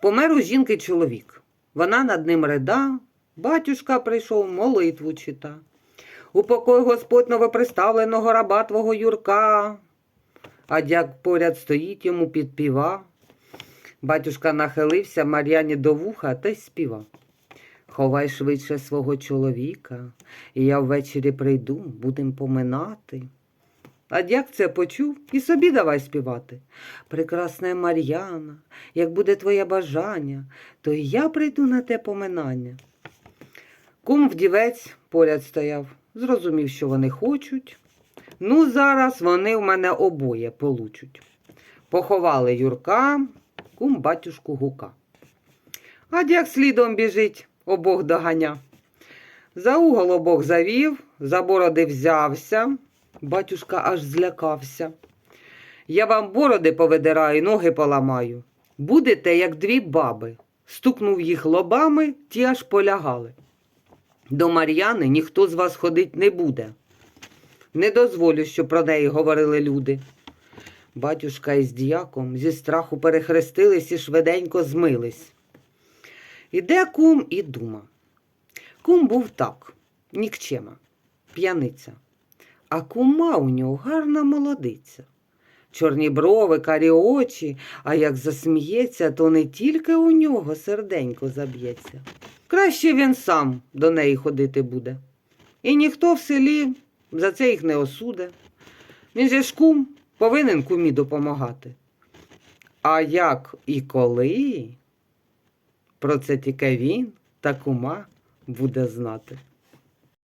Помер у жінки чоловік. Вона над ним рида, батюшка прийшов молитву чита. Упокой Господь новоприставленого раба твого Юрка. А дяк поряд стоїть йому підпіва. Батюшка нахилився Мар'яні до вуха та й співав. Ховай швидше свого чоловіка, і я ввечері прийду, будем поминати. А дяк це почув і собі давай співати. Прекрасна Мар'яна, як буде твоє бажання, то й я прийду на те поминання. Кум вдівець поряд стояв, зрозумів, що вони хочуть. Ну, зараз вони в мене обоє получуть. Поховали Юрка, кум батюшку гука. А дяк слідом біжить, обох доганя. За угол обох завів, за бороди взявся. Батюшка аж злякався. Я вам бороди повидираю, ноги поламаю. Будете, як дві баби. Стукнув їх лобами, ті аж полягали. До Мар'яни ніхто з вас ходить не буде. Не дозволю, щоб про неї говорили люди. Батюшка із діяком зі страху перехрестились і швиденько змились. Іде кум і дума. Кум був так, нікчема, п'яниця, а кума у нього гарна молодиця. Чорні брови, карі очі, а як засміється, то не тільки у нього серденько заб'ється. Краще він сам до неї ходити буде. І ніхто в селі за це їх не осуде. Він же ж кум повинен кумі допомагати. А як і коли, про це тільки він та кума буде знати.